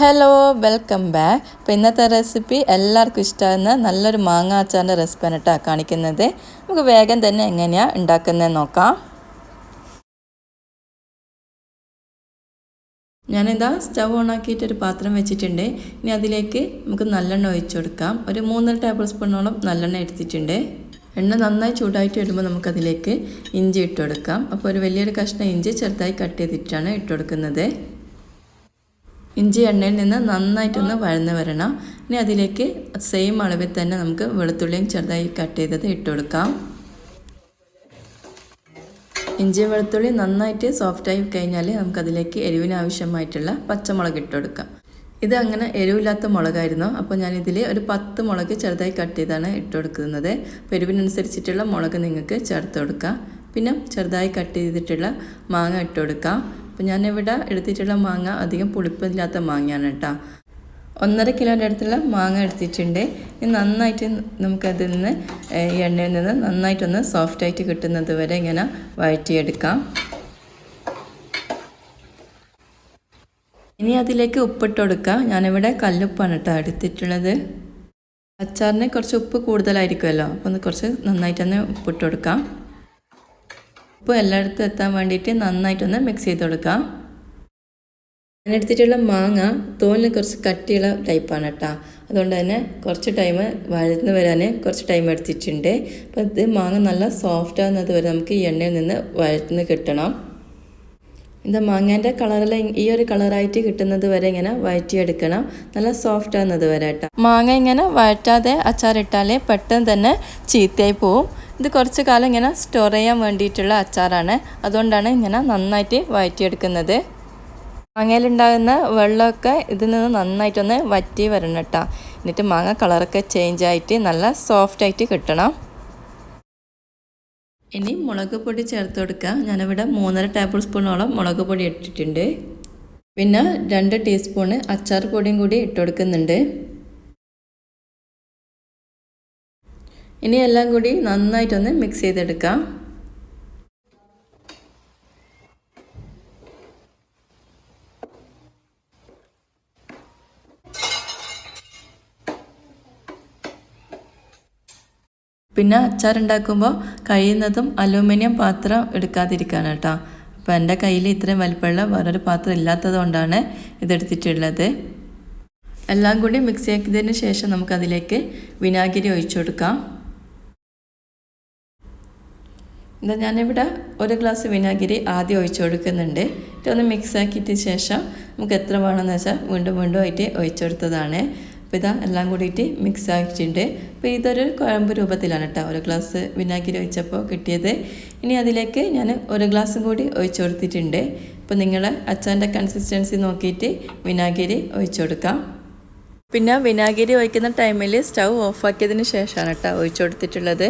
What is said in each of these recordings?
Hello welcome back അപ്പോൾ ഇന്നത്തെ recipe എല്ലാവർക്കും ഇഷ്ടമാകുന്ന നല്ലൊരു മാങ്ങ അച്ചാറിന്റെ റെസിപ്പിയാണ് കേട്ടോ കാണിക്കുന്നത്. നമുക്ക് വേഗം തന്നെ എങ്ങനെയാണ് ഉണ്ടാക്കുന്നത് നോക്കാം. ഞാനിതാ സ്റ്റവ് ഓണാക്കിയിട്ട് ഒരു പാത്രം വെച്ചിട്ടുണ്ട്. ഇനി അതിലേക്ക് നമുക്ക് നല്ലെണ്ണ ഒഴിച്ചു കൊടുക്കാം. ഒരു മൂന്നര ടേബിൾ സ്പൂണോളം നല്ലെണ്ണ എടുത്തിട്ടുണ്ട്. എണ്ണ നന്നായി ചൂടായിട്ട് വരുമ്പോൾ നമുക്കതിലേക്ക് ഇഞ്ചി ഇട്ട് കൊടുക്കാം. അപ്പോൾ ഒരു വലിയൊരു കഷ്ണം ഇഞ്ചി ചെറുതായി കട്ട് ചെയ്തിട്ടാണ് ഇട്ട് കൊടുക്കുന്നത്. ഇഞ്ചി എണ്ണയിൽ നിന്ന് നന്നായിട്ടൊന്ന് വഴന്ന് വരണം. ഇനി അതിലേക്ക് സെയിം അളവിൽ തന്നെ നമുക്ക് വെളുത്തുള്ളിയും ചെറുതായി കട്ട് ചെയ്തത് ഇട്ട് കൊടുക്കാം. ഇഞ്ചി വെളുത്തുള്ളി നന്നായിട്ട് സോഫ്റ്റായി കഴിഞ്ഞാൽ നമുക്കതിലേക്ക് എരിവിന് ആവശ്യമായിട്ടുള്ള പച്ചമുളക് ഇട്ട് കൊടുക്കാം. ഇത് അങ്ങനെ എരിവില്ലാത്ത മുളകായിരുന്നു. അപ്പോൾ ഞാനിതിൽ ഒരു പത്ത് മുളക് ചെറുതായി കട്ട് ചെയ്താണ് ഇട്ട് കൊടുക്കുന്നത്. അപ്പോൾ എരിവിനനുസരിച്ചിട്ടുള്ള മുളക് നിങ്ങൾക്ക് ചേർത്ത് കൊടുക്കാം. പിന്നെ ചെറുതായി കട്ട് ചെയ്തിട്ടുള്ള മാങ്ങ ഇട്ട് കൊടുക്കാം. അപ്പോൾ ഞാനിവിടെ എടുത്തിട്ടുള്ള മാങ്ങ അധികം പുളിപ്പില്ലാത്ത മാങ്ങയാണ് കേട്ടോ. ഒന്നര കിലോന്റെ അടുത്തുള്ള മാങ്ങ എടുത്തിട്ടുണ്ട്. ഇനി നന്നായിട്ട് നമുക്കതിൽ നിന്ന് എണ്ണയിൽ നിന്ന് നന്നായിട്ടൊന്ന് സോഫ്റ്റായിട്ട് കിട്ടുന്നത് വരെ ഇങ്ങനെ വഴറ്റിയെടുക്കാം. ഇനി അതിലേക്ക് ഉപ്പിട്ട് കൊടുക്കാം. ഞാനിവിടെ കല്ലുപ്പാണ് കേട്ടോ എടുത്തിട്ടുള്ളത്. അച്ചാറിന് കുറച്ച് ഉപ്പ് കൂടുതലായിരിക്കുമല്ലോ. അപ്പോൾ ഒന്ന് കുറച്ച് നന്നായിട്ടൊന്ന് ഉപ്പിട്ട് കൊടുക്കാം. ഉപ്പ് എല്ലായിടത്തും എത്താൻ വേണ്ടിയിട്ട് നന്നായിട്ടൊന്ന് മിക്സ് ചെയ്ത് കൊടുക്കാം. ഞാൻ എടുത്തിട്ടുള്ള മാങ്ങ തോലിന് കുറച്ച് കട്ടിയുള്ള ടൈപ്പാണ് കേട്ടോ. അതുകൊണ്ട് തന്നെ കുറച്ച് ടൈം വഴന്ന് വരാൻ കുറച്ച് ടൈം എടുത്തിട്ടുണ്ട്. അപ്പോൾ ഇത് മാങ്ങ നല്ല സോഫ്റ്റ് ആകുന്നത് വരെ നമുക്ക് ഈ എണ്ണയിൽ നിന്ന് വഴന്ന് കിട്ടണം. ഇത് മാങ്ങേന്റെ കളറെല്ലാം ഈ ഒരു കളറായിട്ട് കിട്ടുന്നത് വരെ ഇങ്ങനെ വഴറ്റിയെടുക്കണം. നല്ല സോഫ്റ്റ് ആകുന്നത് വരെ കേട്ടോ. മാങ്ങ ഇങ്ങനെ വഴറ്റാതെ അച്ചാറിട്ടാലേ പെട്ടെന്ന് തന്നെ ചീത്തയായി പോവും. ഇത് കുറച്ച് കാലം ഇങ്ങനെ സ്റ്റോർ ചെയ്യാൻ വേണ്ടിയിട്ടുള്ള അച്ചാറാണ്. അതുകൊണ്ടാണ് ഇങ്ങനെ നന്നായിട്ട് വഴറ്റിയെടുക്കുന്നത്. മാങ്ങയിലുണ്ടാകുന്ന വെള്ളമൊക്കെ ഇതിൽ നിന്ന് നന്നായിട്ടൊന്ന് വറ്റി വരണം കേട്ടോ. എന്നിട്ട് മാങ്ങ കളറൊക്കെ ചേഞ്ച് ആയിട്ട് നല്ല സോഫ്റ്റ് ആയിട്ട് കിട്ടണം. ഇനി മുളക് പൊടി ചേർത്ത് കൊടുക്കുക ഞാനിവിടെ മൂന്നര ടേബിൾ സ്പൂണോളം മുളക് പൊടി ഇട്ടിട്ടുണ്ട്. പിന്നെ രണ്ട് ടീസ്പൂണ് അച്ചാർ പൊടിയും കൂടി ഇട്ട് കൊടുക്കുന്നുണ്ട്. ഇനി എല്ലാം കൂടി നന്നായിട്ടൊന്ന് മിക്സ് ചെയ്തെടുക്കാം. പിന്നെ അച്ചാർ ഉണ്ടാക്കുമ്പോൾ കഴിയുന്നതും അലൂമിനിയം പാത്രം എടുക്കാതിരിക്കാൻ കേട്ടോ. അപ്പോൾ എന്റെ കയ്യിൽ ഇത്രയും വലിപ്പമുള്ള വേറൊരു പാത്രം ഇല്ലാത്തത് കൊണ്ടാണ് ഇതെടുത്തിട്ടുള്ളത്. എല്ലാം കൂടി മിക്സ് ആക്കിയതിന് ശേഷം നമുക്കതിലേക്ക് വിനാഗിരി ഒഴിച്ചു കൊടുക്കാം. എന്താ ഞാനിവിടെ ഒരു ഗ്ലാസ് വിനാഗിരി ആദ്യം ഒഴിച്ചു കൊടുക്കുന്നുണ്ട്. ഇതൊന്ന് മിക്സ് ആക്കിയിട്ട് ശേഷം നമുക്ക് എത്ര വേണമെന്ന് വെച്ചാൽ വീണ്ടും വീണ്ടും ആയിട്ട് ഒഴിച്ചു കൊടുത്തതാണ്. അപ്പോൾ ഇതാ എല്ലാം കൂടിയിട്ട് മിക്സ് ആക്കിയിട്ടുണ്ട്. അപ്പോൾ ഇതൊരു കുഴമ്പ് രൂപത്തിലാണ് കേട്ടോ ഒരു ഗ്ലാസ് വിനാഗിരി ഒഴിച്ചപ്പോൾ കിട്ടിയത്. ഇനി അതിലേക്ക് ഞാൻ ഒരു ഗ്ലാസ്സും കൂടി ഒഴിച്ചു കൊടുത്തിട്ടുണ്ട്. അപ്പോൾ നിങ്ങൾ അച്ചാന്റെ കൺസിസ്റ്റൻസി നോക്കിയിട്ട് വിനാഗിരി ഒഴിച്ചു കൊടുക്കാം. പിന്നെ വിനാഗിരി ഒഴിക്കുന്ന ടൈമിൽ സ്റ്റൗ ഓഫാക്കിയതിന് ശേഷമാണ് കേട്ടോ ഒഴിച്ചു കൊടുത്തിട്ടുള്ളത്.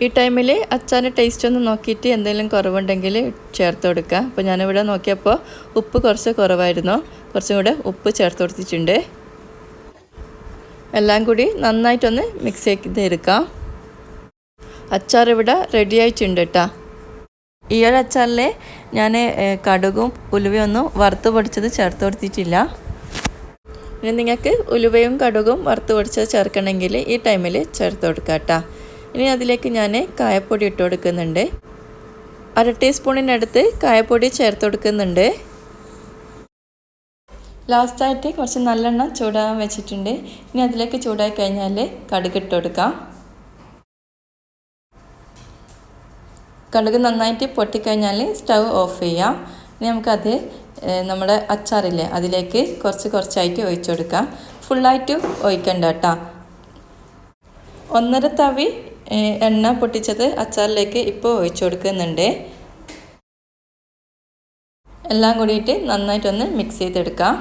ഈ ടൈമിൽ അച്ചാന്റെ ടേസ്റ്റ് ഒന്ന് നോക്കിയിട്ട് എന്തെങ്കിലും കുറവുണ്ടെങ്കിൽ ചേർത്ത് കൊടുക്കുക. അപ്പോൾ ഞാനിവിടെ നോക്കിയപ്പോൾ ഉപ്പ് കുറച്ച് കുറവായിരുന്നു. കുറച്ചും കൂടെ ഉപ്പ് ചേർത്ത് കൊടുത്തിട്ടുണ്ട്. എല്ലാം കൂടി നന്നായിട്ടൊന്ന് മിക്സ് ചെയ്തെടുക്കാം അച്ചാർ ഇവിടെ റെഡി ആയിട്ടുണ്ട് കേട്ടോ. ഈ ഒരു അച്ചാറിൽ ഞാൻ കടുകും ഉലുവയൊന്നും വറുത്ത് പൊടിച്ചത് ചേർത്ത് കൊടുത്തിട്ടില്ല. ഇനി നിങ്ങൾക്ക് ഉലുവയും കടുകും വറുത്ത് പൊടിച്ചത് ചേർക്കണമെങ്കിൽ ഈ ടൈമിൽ ചേർത്ത് കൊടുക്കാം കേട്ടോ. ഇനി അതിലേക്ക് ഞാൻ കായപ്പൊടി ഇട്ട് കൊടുക്കുന്നുണ്ട്. അര ടീസ്പൂണിനടുത്ത് കായപ്പൊടി ചേർത്ത് കൊടുക്കുന്നുണ്ട്. ലാസ്റ്റായിട്ട് കുറച്ച് നല്ലെണ്ണം ചൂടാകാൻ വെച്ചിട്ടുണ്ട്. ഇനി അതിലേക്ക് ചൂടായി കഴിഞ്ഞാൽ കടുക് ഇട്ട് കൊടുക്കാം. കടുക് നന്നായിട്ട് പൊട്ടിക്കഴിഞ്ഞാൽ സ്റ്റവ് ഓഫ് ചെയ്യാം. ഇനി നമുക്കത് നമ്മുടെ അച്ചാറില്ലേ അതിലേക്ക് കുറച്ച് കുറച്ചായിട്ട് ഒഴിച്ചു കൊടുക്കാം. ഫുള്ളായിട്ട് ഒഴിക്കണ്ട കേട്ടോ. ഒന്നര തവി എണ്ണ പൊട്ടിച്ചത് അച്ചാറിലേക്ക് ഇപ്പോൾ ഒഴിച്ചു കൊടുക്കുന്നുണ്ട്. എല്ലാം കൂടിയിട്ട് നന്നായിട്ടൊന്ന് മിക്സ് ചെയ്തെടുക്കാം.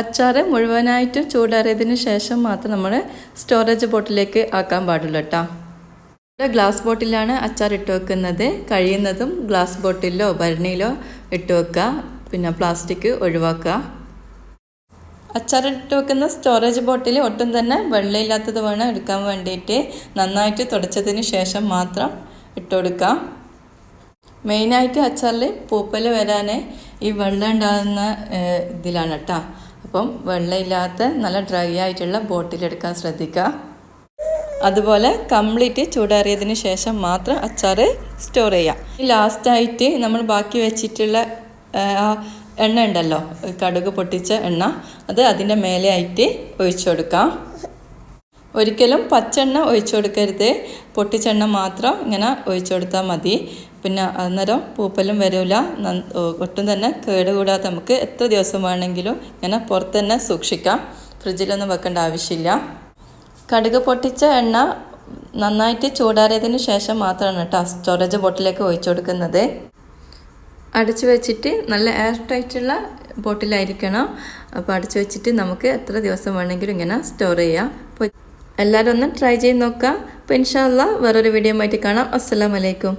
അച്ചാർ മുഴുവനായിട്ട് ചൂടാറിയതിന് ശേഷം മാത്രം നമ്മൾ സ്റ്റോറേജ് ബോട്ടിലേക്ക് ആക്കാൻ പാടുള്ളൂ കേട്ടോ ഇവിടെ ഗ്ലാസ് ബോട്ടിലാണ് അച്ചാർ ഇട്ട് വെക്കുന്നത്. കഴിയുന്നതും ഗ്ലാസ് ബോട്ടിലോ ഭരണിയിലോ ഇട്ട് വെക്കുക. പിന്നെ പ്ലാസ്റ്റിക് ഒഴിവാക്കുക. അച്ചാറിട്ട് വെക്കുന്ന സ്റ്റോറേജ് ബോട്ടിൽ ഒട്ടും തന്നെ വെള്ളമില്ലാത്തത് വേണം എടുക്കാൻ വേണ്ടിയിട്ട് നന്നായിട്ട് തുടച്ചതിന് ശേഷം മാത്രം ഇട്ടുകൊടുക്കാം മെയിനായിട്ട് അച്ചാറിൽ പൂപ്പൽ വരാൻ ഈ വെള്ളം ഉണ്ടാകുന്ന ഇതിലാണ് കേട്ടോ. അപ്പം വെള്ളമില്ലാത്ത നല്ല ഡ്രൈ ആയിട്ടുള്ള ബോട്ടിലെടുക്കാൻ ശ്രദ്ധിക്കുക. അതുപോലെ കംപ്ലീറ്റ് ചൂടാറിയതിന് ശേഷം മാത്രം അച്ചാർ സ്റ്റോർ ചെയ്യാം ലാസ്റ്റായിട്ട് നമ്മൾ ബാക്കി വെച്ചിട്ടുള്ള എണ്ണ ഉണ്ടല്ലോ. കടുക് പൊട്ടിച്ച എണ്ണ. അത് അതിന്റെ മേലെ ആയിട്ട് ഒഴിച്ചു കൊടുക്കാം. ഒരിക്കലും പച്ചെണ്ണ ഒഴിച്ചു കൊടുക്കരുത്. പൊട്ടിച്ചെണ്ണ മാത്രം ഇങ്ങനെ ഒഴിച്ചു കൊടുത്താൽ മതി. പിന്നെ അന്നേരം പൂപ്പലും വരില്ല ഒട്ടും തന്നെ കേടുകൂടാതെ നമുക്ക് എത്ര ദിവസം വേണമെങ്കിലും ഇങ്ങനെ പുറത്ത് തന്നെ സൂക്ഷിക്കാം. ഫ്രിഡ്ജിലൊന്നും വെക്കേണ്ട ആവശ്യമില്ല. കടുക് പൊട്ടിച്ച എണ്ണ നന്നായിട്ട് ചൂടാറിയതിന് ശേഷം മാത്രമാണ് കേട്ടോ സ്റ്റോറേജ് ബോട്ടിലേക്ക് ഒഴിച്ചു കൊടുക്കുന്നത്. അടച്ചു വെച്ചിട്ട് നല്ല എയർ ടൈറ്റുള്ള ബോട്ടിലായിരിക്കണം അപ്പോൾ അടച്ചു വെച്ചിട്ട് നമുക്ക് എത്ര ദിവസം വേണമെങ്കിലും ഇങ്ങനെ സ്റ്റോർ ചെയ്യാം. അപ്പോൾ എല്ലാവരും ഒന്ന് ട്രൈ ചെയ്ത് നോക്കാം അപ്പോൾ ഇൻഷാല്ല വേറൊരു വീഡിയോ ആയിട്ട് കാണാം. അസ്സലാമലൈക്കും